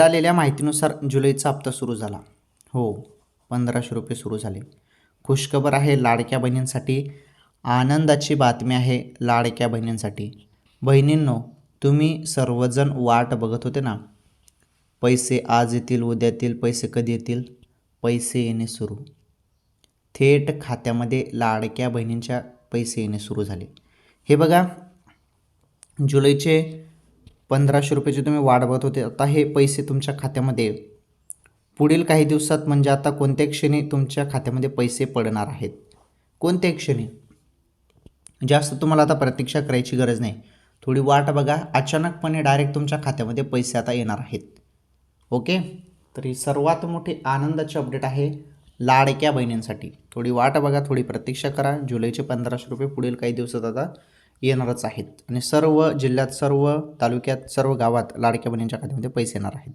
मिळालेल्या माहितीनुसार जुलैचा हप्ता सुरू झाला. हो पंधराशे रुपये सुरू झाले. खुशखबर आहे लाडक्या बहिणींसाठी. आनंदाची बातमी आहे लाडक्या बहिणींसाठी. बहिणींनो तुम्ही सर्वजण वाट बघत होते ना? पैसे आज येतील उद्या येतील पैसे कधी येतील? पैसे येणे सुरू. थेट खात्यामध्ये लाडक्या बहिणींच्या पैसे येणे सुरू झाले. हे बघा जुलैचे पंधराशे रुपयाची तुम्ही वाट बघत होते. आता हे पैसे तुमच्या खात्यामध्ये पुढील काही दिवसात म्हणजे आता कोणत्या क्षणी तुमच्या खात्यामध्ये पैसे पडणार आहेत? कोणत्या क्षणी? जास्त तुम्हाला आता प्रतीक्षा करायची गरज नाही. थोडी वाट बघा. अचानकपणे डायरेक्ट तुमच्या खात्यामध्ये पैसे आता येणार आहेत. ओके? तर ही सर्वात मोठी आनंदाची अपडेट आहे लाडक्या बहिणींसाठी. थोडी वाट बघा. थोडी प्रतीक्षा करा. जुलैचे पंधराशे रुपये पुढील काही दिवसात आता येणारच आहेत. आणि सर्व जिल्ह्यात सर्व तालुक्यात सर्व गावात लाडक्या बहिणींच्या खात्यामध्ये पैसे येणार आहेत.